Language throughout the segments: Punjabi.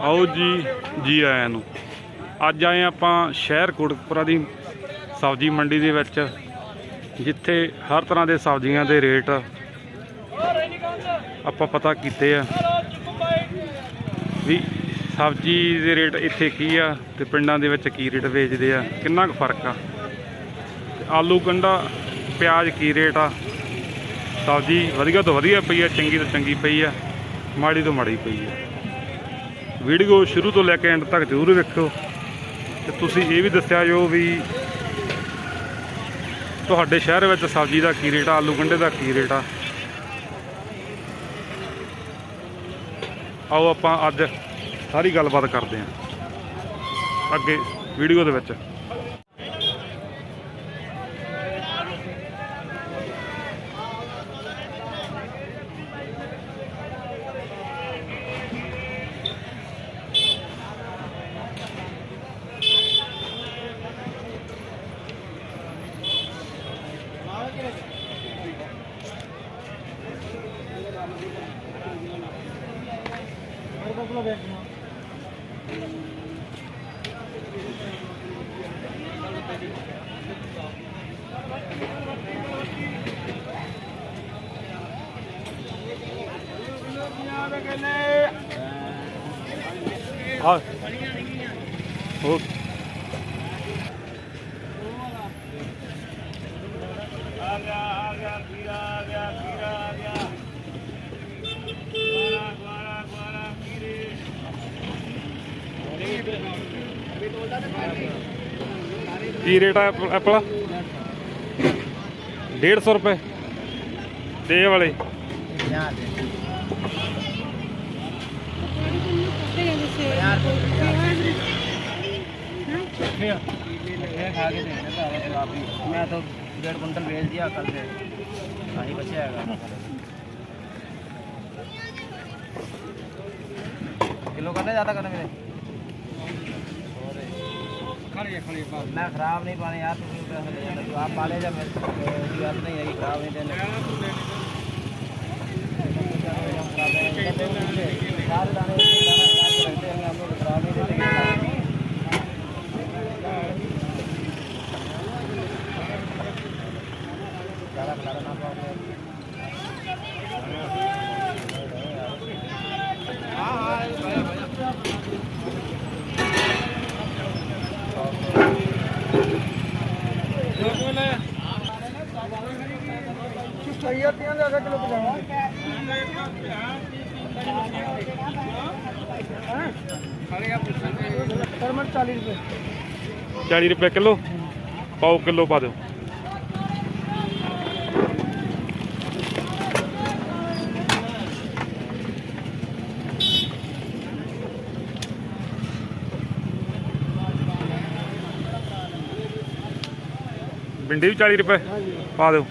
ਆਓ ਜੀ ਜੀ ਆਇਆਂ ਨੂੰ। ਅੱਜ ਆਏ ਆਪਾਂ ਸ਼ਹਿਰ ਕੋਟਕਪੁਰਾ ਦੀ ਸਬਜ਼ੀ ਮੰਡੀ ਦੇ ਵਿੱਚ, ਜਿੱਥੇ ਹਰ ਤਰ੍ਹਾਂ ਦੇ ਸਬਜ਼ੀਆਂ ਦੇ ਰੇਟ ਆਪਾਂ ਪਤਾ ਕੀਤੇ ਆ ਵੀ ਸਬਜ਼ੀ ਦੇ ਰੇਟ ਇੱਥੇ ਕੀ ਆ ਤੇ ਪਿੰਡਾਂ ਦੇ ਵਿੱਚ ਕੀ ਰੇਟ ਵੇਚਦੇ ਆ, ਕਿੰਨਾ ਕੁ ਫ਼ਰਕ ਆ? ਆਲੂ ਗੰਡਾ, ਪਿਆਜ਼ ਕੀ ਰੇਟ ਆ? ਸਬਜ਼ੀ ਵਧੀਆ ਤੋਂ ਵਧੀਆ ਪਈ ਆ, ਚੰਗੀ ਤੋਂ ਚੰਗੀ ਪਈ ਆ, ਮਾੜੀ ਤੋਂ ਮਾੜੀ ਪਈ ਆ। ਵੀਡੀਓ ਸ਼ੁਰੂ ਤੋਂ ਲੈ ਕੇ ਐਂਡ ਤੱਕ ਜ਼ਰੂਰ ਵੇਖਿਓ। ਤੇ ਤੁਸੀਂ ਇਹ ਵੀ ਦੱਸਿਆ ਜੋ ਵੀ ਤੁਹਾਡੇ ਸ਼ਹਿਰ ਵਿੱਚ ਸਬਜ਼ੀ ਦਾ ਕੀ ਰੇਟ ਆ, ਆਲੂ ਗੰਢੇ ਦਾ ਕੀ ਰੇਟ ਆ। ਆਓ ਆਪਾਂ ਅੱਜ ਸਾਰੀ ਗੱਲਬਾਤ ਕਰਦੇ ਹਾਂ। ਅੱਗੇ ਵੀਡੀਓ ਦੇ ਵਿੱਚ। ਆ ਹੋ। ਕੀ ਰੇਟ ਆ ਐਪਲ- ਐਪਲ 150 ਰੁਪਏ। ਤੇ ਇਹ ਵਾਲੇ मैं तो डेढ़ कुंटल भेज दिया कल से। वही बचे आएगा किलो करने ज़्यादा करने मेरे? मैं खराब नहीं पाने यार ले आप पाले जब बात नहीं है कि खराब नहीं दाना ਚਾਲੀ ਆ ਰੁਪਏ ਕਿਲੋ? ਪਾਓ ਕਿਲੋ ਪਾ ਦਿਓ। ਭਿੰਡੀ ਵੀ 40 ਰੁਪਏ ਪਾ ਦਿਓ।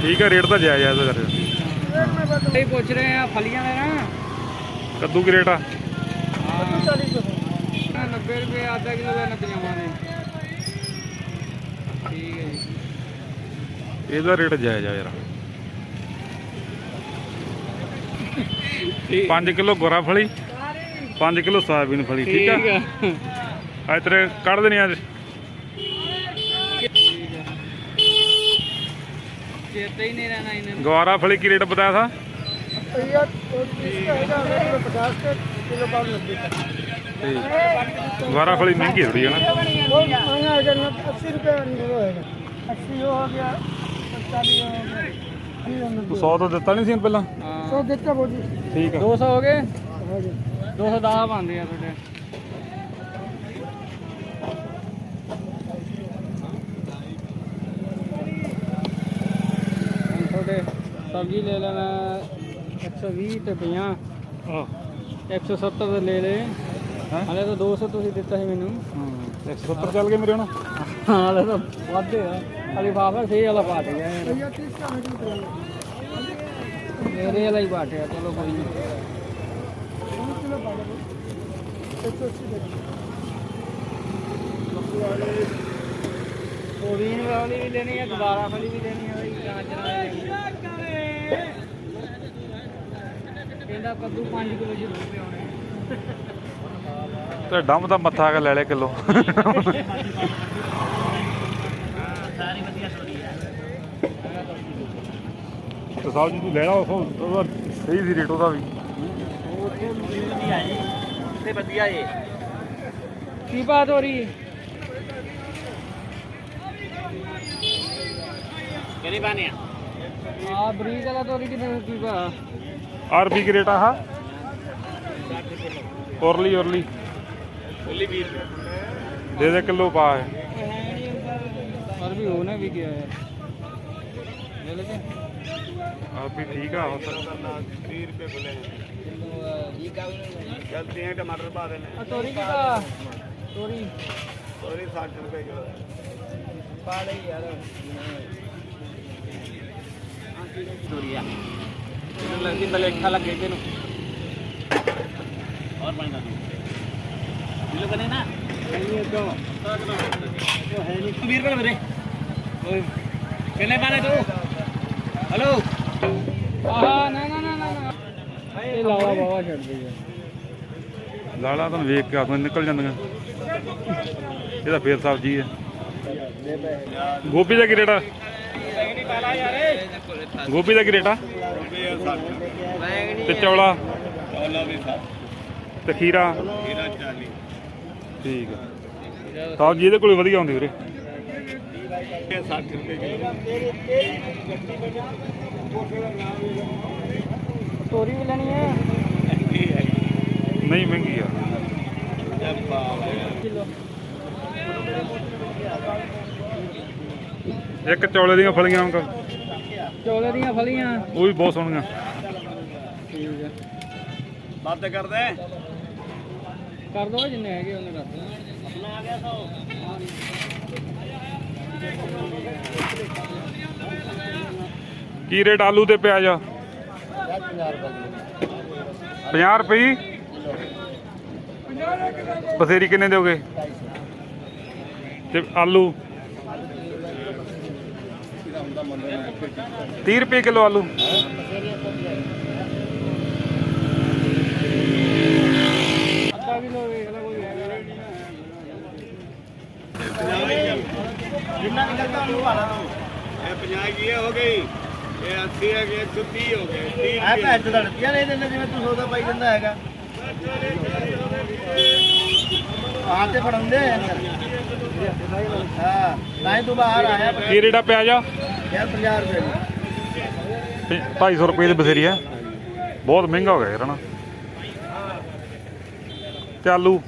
ਠੀਕ ਹੈ ਰੇਟ ਤਾਂ ਜਾਇਜ਼ ਕਰ ਇਹ ਪੁੱਛ ਰਹੇ ਆ ਫਲੀਆਂ ਦੇ ਨਾ। ਕੱਦੂ ਕੀ ਰੇਟ ਆ? 90 ਰੁਪਏ ਆਧਾ ਕਿਲੋ ਦਾ 90 ਦੇ। ਠੀਕ ਹੈ ਜੀ। ਇਹਦਾ ਰੇਟ ਜਾਇਜ਼ ਆ ਯਾਰ। 5 ਕਿਲੋ ਗੋਰਾ ਫਲੀ 5 ਕਿਲੋ ਸੋਇਆਬੀਨ ਫਲੀ ਠੀਕ ਆ? ਅੱਜ ਤੇਰੇ ਕੱਢ ਦੇਣੀ ਅੱਜ। चेयर पे ही नहीं रहना इन्होंने गवारा फली की रेट बताया था भैया पचास का किलो पाव लगेगा गवारा फली महंगी थोड़ी है ना वो महंगा है ना अस्सी रुपये होएगा अस्सी हो गया सौ तो दिता नहीं सी पहला सौ दिता बहुत ठीक है दो सौ हो गए दो सौ दस आंदे हैं ਸਬਜ਼ੀ ਲੈ ਲੈਣਾ 120 ਤੇ 50 ਆਹ 170 ਦੇ ਲੈ ਲੈ ਹੈਂ? ਹਲੇ ਤਾਂ 200 ਤੁਸੀਂ ਦਿੱਤਾ ਸੀ ਮੈਨੂੰ। ਹੂੰ 170 ਚੱਲ ਗਏ ਮੇਰੇ ਹੁਣ ਹਲੇ ਤਾਂ ਵਾਧੇ ਆ। ਹਲੇ ਬਾਬਾ ਸਹੀ ਵਾਲਾ ਪਾਟ ਗਿਆ ਮੇਰੇ ਵਾਲਾ ਹੀ ਪਾਟਿਆ ਚਲੋ ਕੋਈ ਨਹੀਂ ਪੁਦੀਨ ਵਾਲੀ ਵੀ ਲੈਣੀ ਹੈ ਗਵਾਰਾ ਵਾਲੀ ਵੀ ਲੈਣੀ ਹੈ ਗਾਜਰਾਂ ਇਹਦਾ ਕੱਦੂ 5 ਕਿਲੋ ਜ਼ਰੂਰ ਪਿਆਉਣੇ ਤੇ ਡੰਮ ਦਾ ਮੱਥਾ ਆ ਕੇ ਲੈ ਲੈ ਕਿਲੋ। ਸਾਰੀ ਵਧੀਆ ਸੋਰੀ ਹੈ ਤੇ ਸਾਹਿਬ ਜੀ ਤੂੰ ਲੈਣਾ ਉਹ ਸਹੀ ਸੀ ਰੇਟ ਉਹਦਾ ਵੀ। ਉੱਥੇ ਵਧੀਆ ਜੀ। ਉੱਥੇ ਵਧੀਆ ਏ ਕੀ ਬਾਤ ਹੋ ਰਹੀ ਹੈ? ਕਿਹੜੀ ਬਾਨਿਆ ਆ? ਬਰੀਕ ਵਾਲਾ ਤੋਰੀ ਕਿੰਨੇ ਕੀ ਭਾ आरबी की रेट आहा औरली औरली दे दे किलो पा है अरबी होने भी गया है अभी ठीक है हो सकता चलते हैं टमाटर पा देने तोरी का तोरी तोरी साठ रुपए किलो पा यार तोरी ਤੋਰੀ ਆ ਇਹਨੂੰ ਲੱਗਦੀ ਮਲੇਠਾ ਲੱਗੇ ਤੈਨੂੰ और पानी डाल किलो बने ना नहीं तो तो है नहीं बीर पर मेरे ओए कितने पाने तू हेलो आहा ना ना ना ना ਇਹ ਲਾਵਾ ਬਾਵਾ ਛੱਡ ਦੇ ਯਾਰ ਲਾਲਾ ਤੁਹਾਨੂੰ ਵੇਖ ਕੇ ਆਤਮਾ ਨਿਕਲ ਜਾਂਦੀਆਂ ਇਹਦਾ ਫੇਰ ਸਬਜ਼ੀ ਹੈ ਗੋਭੀ ਦਾ ਕੀ ਰੇਟ ਆ ਗੋਭੀ ਦਾ ਕੀ ਰੇਟ ਆ ਤੇ ਚੌਲਾ? ਚੌਲਾ ਵੀ 60 ਤੇ ਖੀਰਾ? ਖੀਰਾ 40 ਠੀਕ ਹੈ ਤਾਂ ਜੀ ਇਹਦੇ ਕੋਲੇ ਵਧੀਆ ਹੁੰਦੀ ਵੀਰੇ 60 ਰੁਪਏ ਤੋਰੀ ਵੀ ਲੈਣੀ ਹੈ। ਨਹੀਂ ਮਹਿੰਗੀ ਆ। ਇੱਕ ਚੌਲੇ ਦੀਆਂ ਫਲੀਆਂ ਅੰਕਲ। ਚੋਲੇ ਦੀਆਂ ਫਲੀਆਂ। ਉਹ ਵੀ ਬਹੁਤ ਸੋਹਣੀਆਂ। ਠੀਕ ਹੈ ਬਾਤ ਕਰਦੇ। ਕਰ ਦੋ ਜਿੰਨੇ ਹੈਗੇ ਉਹਨੇ ਕਰ ਦੋ ਆਪਣਾ ਆ ਗਿਆ ਸੋ। ਕੀ ਰੇਟ ਆਲੂ ਤੇ ਪਿਆਜ਼? ਆ 50 ਰੁਪਏ ਬਸੇਰੀ ਕਿੰਨੇ ਦੋਗੇ ਤੇ ਆਲੂ? 30 ਰੁਪਏ ਕਿਲੋ ਆਲੂ। ਜਿੰਨਾ ਨਿਕਲਦਾ ਪਾਈ ਦਿੰਦਾ ਹੈਗਾ। ਆਹ ਤੇ ਫੜਾਉਂਦੇ ਆ ਹਾਂ ਤਾਂ ਤੂੰ ਬਾਹਰ ਆਇਆ। ਕੀ ਰੇੜਾ ਪਿਆ ਜਾ। ਯਾਰ 50 ਰੁਪਏ ਦੀ 250 ਰੁਪਏ ਦੀ ਬਥੇਰੀ ਆ ਬਹੁਤ ਮਹਿੰਗਾ ਹੋ ਗਿਆ ਯਾਰ ਨਾ ਤੇ ਆਲੂ?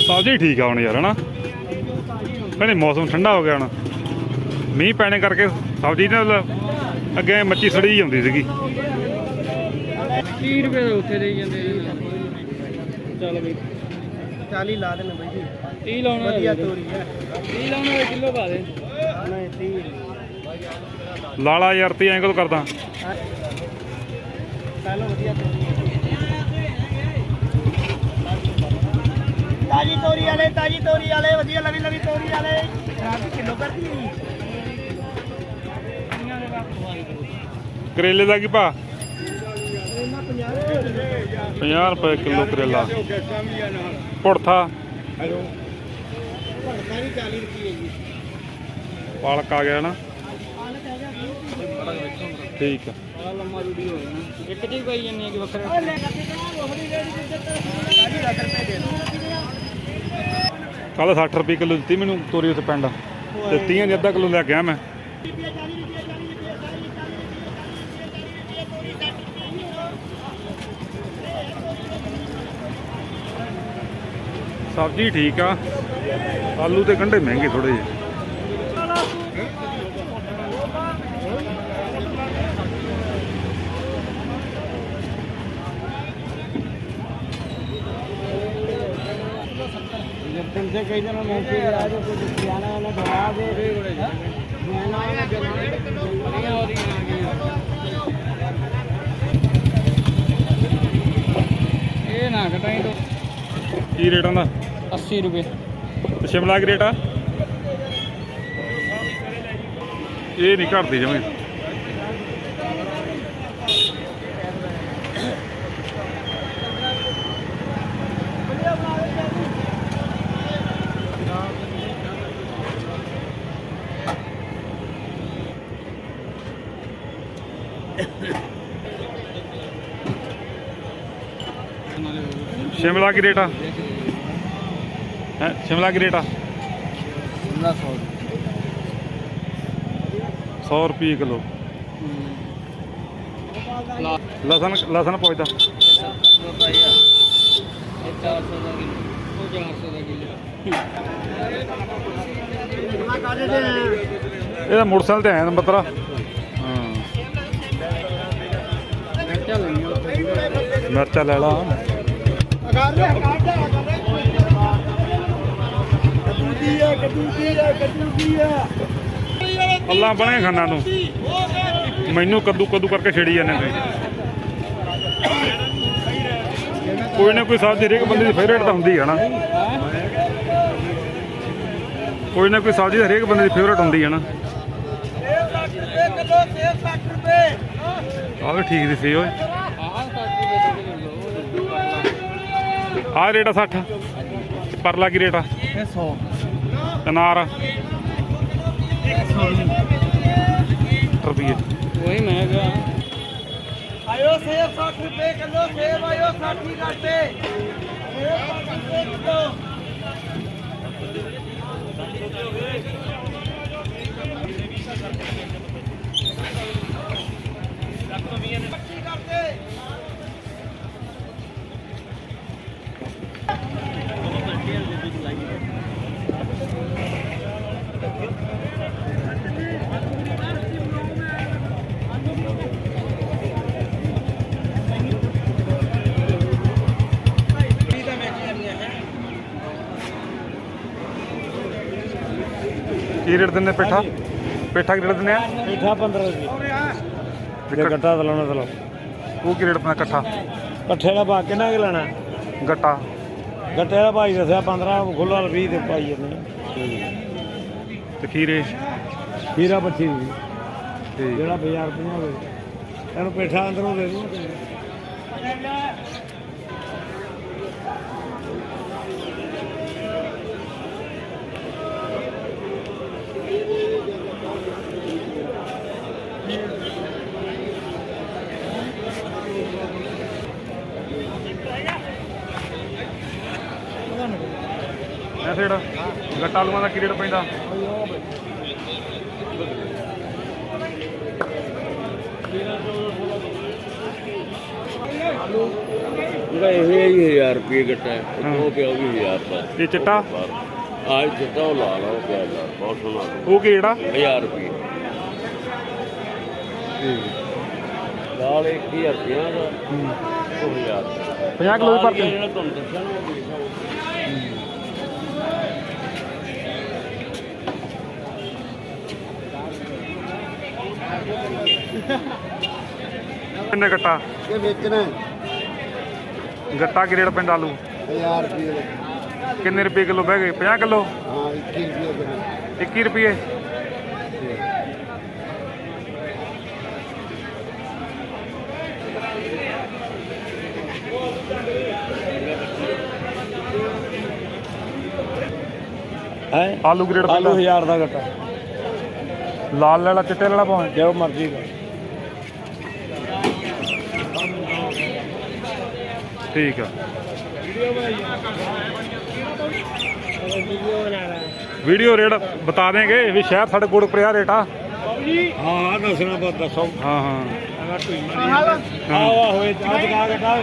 ਸਬਜ਼ੀ ਠੀਕ ਆ ਹੁਣ ਯਾਰ ਹਨਾ। ਕਹਿੰਦੇ ਮੌਸਮ ਠੰਡਾ ਹੋ ਗਿਆ ਹੁਣ। ਮੀਂਹ ਪੈਣੇ ਕਰਕੇ ਸਬਜ਼ੀ ਨਾਲ ਅੱਗੇ ਮੱਚੀ ਸੜੀ ਜਾਂਦੀ ਸੀਗੀ। 30 ਰੁਪਏ ਦੇ ਉੱਥੇ ਦੇਈ ਜਾਂਦੇ ਚੱਲ ਬਈ। 40 ਲਾ ਦੇਣਾ ਬਾਈ ਜੀ। 30 ਲਾਉਣਾ ਵਧੀਆ ਤੋਰੀ ਹੈ। 30 ਲਾਉਣਾ ਹੋਵੇ ਕਿਲੋ ਪਾ ਦੇ। ਨਹੀਂ 30 ਲਾਲਾ ਯਾਰ ਤੇ ਐਂ ਕਦੋਂ ਕਰਦਾ ਚਲੋ ਵਧੀਆ ਤੋਰੀ ਤਾਜੀ ਤੋਰੀ ਵਾਲੇ ਤਾਜੀ ਤੋਰੀ ਵਾਲੇ ਵਧੀਆ ਲਵੀ ਲਵੀ ਤੋਰੀ ਵਾਲੇ। ਰਾਤ ਕਿਲੋ ਕਰਦੀ ਕਰੇਲੇ ਦਾ ਕੀ ਭਾ ਇਹਨਾਂ 50 50 ਰੁਪਏ ਕਿਲੋ ਕਰੇਲਾ। ਪੁੜਥਾ ਭੜਕਾ ਵੀ 40 ਰੁਪਏ ਜੀ ਪਾਲਕ ਆ ਗਿਆ ਨਾ। ਠੀਕ ਆ। ਲੰਮਾ ਇੱਕ ਜੀ ਪਈ ਜੰਨੀ ਕਿ ਵੱਖਰੇ ਕੱਲ 60 ਰੁਪਏ ਕਿਲੋ ਦਿੱਤੀ ਮੈਨੂੰ ਤੋਰੀ ਉੱਥੇ ਪਿੰਡ। ਤੇ 30 ਦੀ ਅੱਧਾ ਕਿਲੋ ਲੈ ਕੇ ਆ ਮੈਂ। ਸਬਜ਼ੀ ਠੀਕ ਆ ਆਲੂ ਤੇ ਗੰਢੇ ਮਹਿੰਗੇ ਥੋੜੇ ਜਿਹੇ से कई दिन में से आ जो कुछ खिलाना वाला दवा दे दुआना वाला जलाना हो रही ये ना घटाई तो ਕੀ ਰੇਟਾਂ ਦਾ 80 ਰੁਪਏ। ਤੇ ਸ਼ਿਮਲਾ ਗ੍ਰੇਟ ਆ? ਇਹ ਨਹੀਂ ਘਟਦੀ ਜਮੇ। ਸ਼ਿਮਲਾ ਕੀ ਰੇਟ ਆ। ਹੈ ਸ਼ਿਮਲਾ ਕੀ ਰੇਟ ਆ। 1500 100 ਰੁਪਏ। ਕਿਲੋ। ਲਸਣ ਲਸਣ ਪੁੱਛਦਾ 400 ਦਾ ਕਿਲੋ ਉਹ 400 ਦਾ ਕਿਲੋ ਇਹਦਾ ਮੋਟਰਸਾਈਕਲ ਤੇ ਆਇਆ ਨੰਬਰ ਹਾਂ। ਮਿਰਚਾਂ ਲੈਣੀਆਂ ਉੱਥੇ ਮਿਰਚਾ ਲੈ ਲਾ। ਅੱਲਾ ਬਣੇ ਖਾਨਾ ਨੂੰ ਮੈਨੂੰ ਕੱਦੂ ਕੱਦੂ ਕਰਕੇ ਛੇੜੀ ਜਾਂਦੇ ਤੁਸੀਂ ਕੋਈ ਨਾ ਕੋਈ ਸਬਜ਼ੀ ਹਰੇਕ ਬੰਦੇ ਦੀ ਫੇਵਰੇਟ ਤਾਂ ਹੁੰਦੀ ਹੈ ਨਾ। ਕੋਈ ਨਾ ਕੋਈ ਸਬਜ਼ੀ ਹਰੇਕ ਬੰਦੇ ਦੀ ਫੇਵਰੇਟ ਹੁੰਦੀ ਹੈ ਨਾ। ਆਹ ਵੀ ਠੀਕ ਦੀ ਸੀ ਓਏ। ਆਹ 60 ਰੁਪਏ ਦਾ ਕਿਲੋ ਆਹ ਰੇਟ ਆ 60 ਪਰਲਾ ਕੀ ਰੇਟ ਆ? ਇਹ 100 ਅਨਾਰ ਰੁਪਏ वही महंगा आयो सेब साठ रुपए किलो सेब आयो साठी काटे सेब ਕੀ ਰੇਟ ਦਿੰਦੇ ਪੇਠਾ? ਪੇਠਾ ਕੀ ਰੇਟ ਦਿੰਦੇ ਆ? ਪੇਠਾ 15 ਰੁਪਏ। ਜੇ ਗੱਟਾ ਤਲਾਉਣਾ ਤਲਾਓ ਉਹ ਕੀ ਰੇਟ ਪੈਂਦਾ ਇਕੱਠਾ ਇਕੱਠੇ ਦਾ ਭਾਅ ਕਿੰਨਾ ਕਿ ਲੈਣਾ? ਗੱਟਾ। ਗੱਟੇ ਦਾ ਭਾਈ ਦੱਸਿਆ 15 ਖੁੱਲਾ 20 ਦੇ ਪਾਈ ਜਾਂਦੇ ਤੇ ਖੀਰੇ? ਖੀਰਾ 25 ਜਿਹੜਾ 1000 ਰੁਪਏ ਇਹਨੂੰ ਪੇਠਾ ਅੰਦਰੋਂ ਦੇ ਦੂੰ। ਐ ਰੇਟ ਗੱਟਾ ਆਲੂਆਂ ਦਾ ਕੀ ਰੇਟ ਪੈਂਦਾ? ਜਿਹੜਾ ਇਹ 1000 ਰੁਪਏ ਘਟਾ ਹੈ ਹਾਂ। ਉਹ ਪਿਆ ਉਹ ਵੀ 1000 ਦਾ ਤੇ ਚਿੱਟਾ? ਆਜ ਜਿੱਦਾਂ ਉਹ ਲਾ ਲਾ ਉਹ ਪਿਆ ਦਾ ਬਹੁਤ ਸੋਹਣਾ। ਉਹ ਕੀ ਜਿਹੜਾ 1000 ਰੁਪਏ ਦਾਲ 1000 ਰੁਪਏ ਦਾ। ਉਹ 1000 ਦਾ 50 ਕਿਲੋ ਦੀ ਭਰਤੀ। ਜਿਹੜਾ ਤੁਹਾਨੂੰ ਦੱਸਿਆ ਨਾ ਉਹ ਦੇਖੋ। ਕਿੰਨੇ ਗੱਟਾ? ਇਹ ਵੇਚਣਾ। ਗੱਟਾ ਕੀ ਰੇਟ ਪੈਂਦਾ ਆਲੂ? 1000 ਰੁਪਏ। ਕਿੰਨੇ ਰੁਪਏ ਕਿਲੋ ਬਹਿ ਗਏ? 50 ਕਿਲੋ? ਹਾਂ 21 ਰੁਪਏ 21 ਰੁਪਏ। ਆਲੂ ਰੇਟ ਆਲੂ ਪੈਂਦਾ 1000 ਦਾ ਘਟਾ ਲਾਲ ਲੈਣਾ ਚਿੱਟੇ ਲੈਣਾ ਭਾਵੇਂ ਜੋ ਮਰਜ਼ੀ ਦਾ ਠੀਕ ਆ। ਵੀਡੀਓ ਰੇਟ ਬਤਾ ਦੇਂਗੇ ਵੀ ਸ਼ਹਿਰ ਸਾਡੇ ਕੋਲ ਪ੍ਰਿਆ ਰੇਟ ਆ। ਹਾਂ ਦੱਸਣਾ ਬਸ ਦੱਸੋ। ਹਾਂ ਹਾਂ। ਆਹ ਹੋਏ ਅੱਜ ਕਾ ਘਟਾ।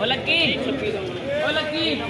Hola aquí. Hola aquí.